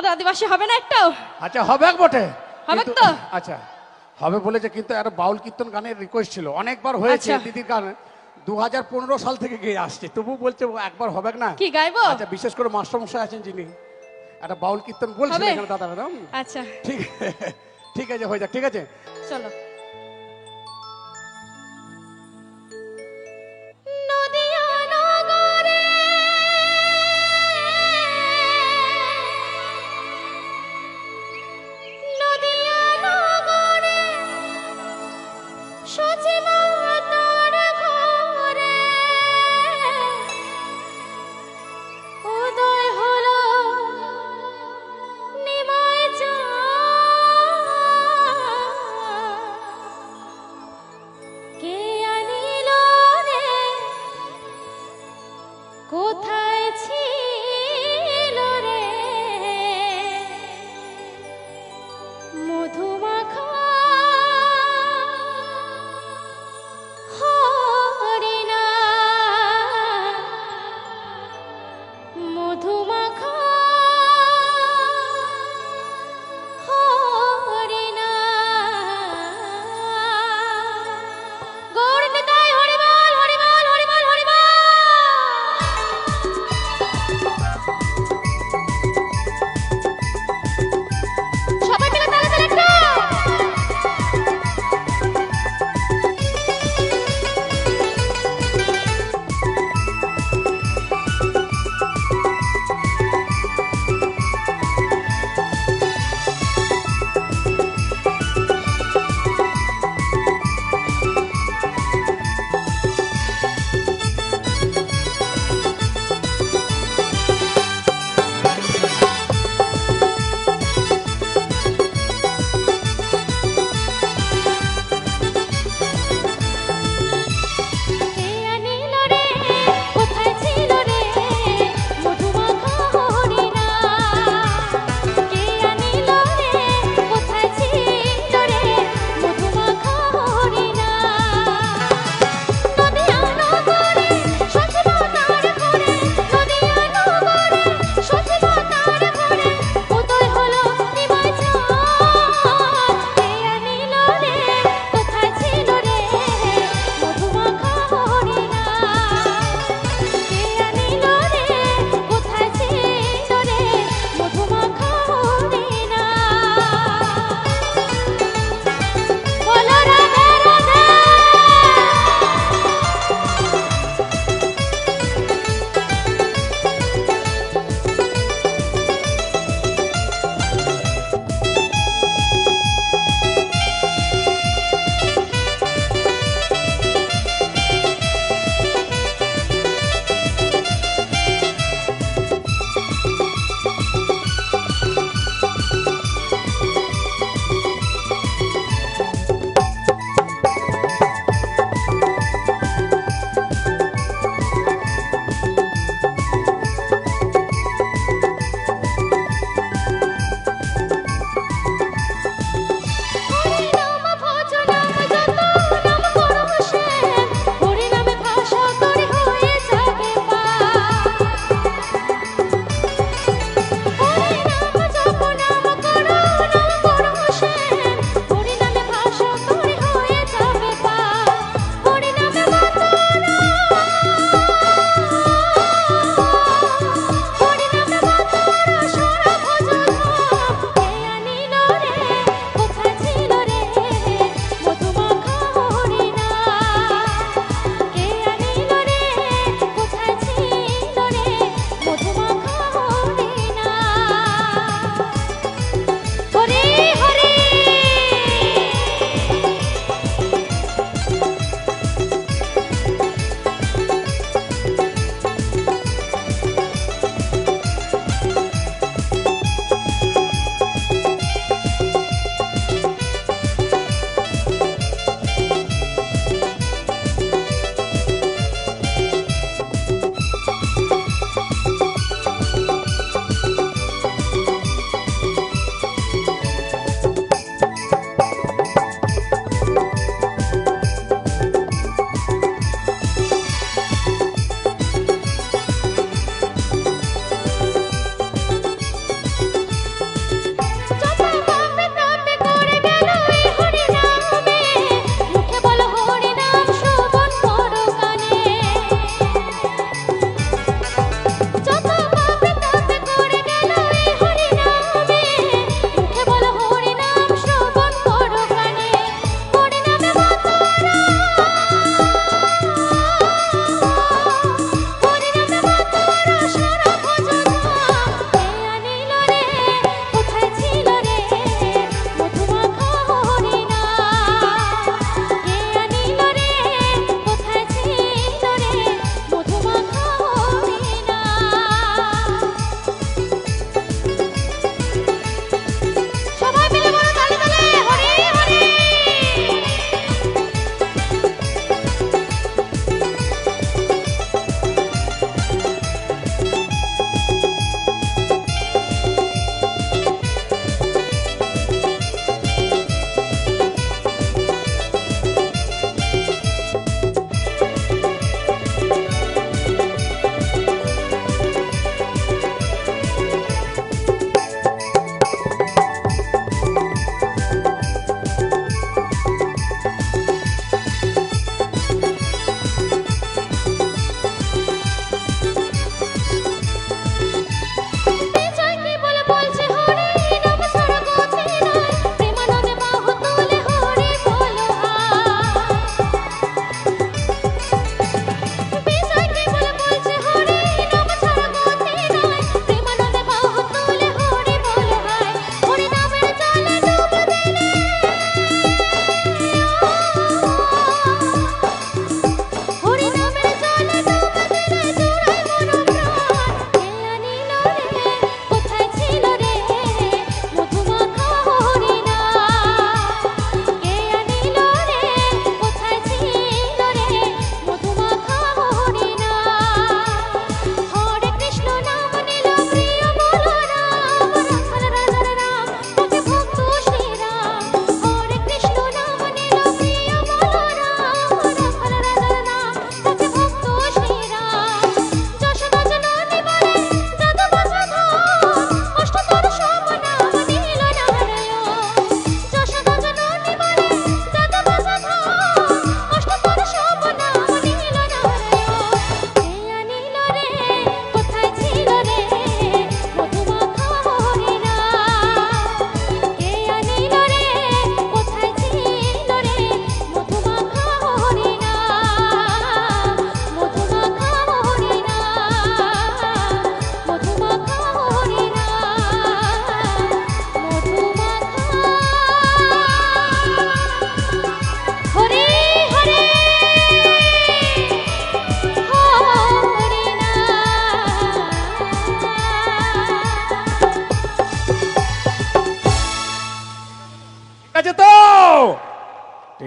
আমাদের আদিবাসী হবে না একটাও? আচ্ছা হবে বটে। হবে তো? আচ্ছা হবে বলেছে কিন্তু একটা বাউল কীর্তন গানের রিকোয়েস্ট ছিল। অনেকবার হয়েছে আচ্ছা। দিদির গান। দু পনেরো সাল থেকে গিয়ে আসছে। তবু বলছে একবার হবে না। কি গাইবো? আচ্ছা বিশেষ করে মাস্টারমশাই আছেন যিনি। একটা বাউল কীর্তন বলছেন এখানে দাদা ম্যাডাম আচ্ছা। ঠিক ঠিক আছে হয়ে যাক ঠিক আছে? চলো। মধুমাখা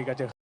ঠিক আছে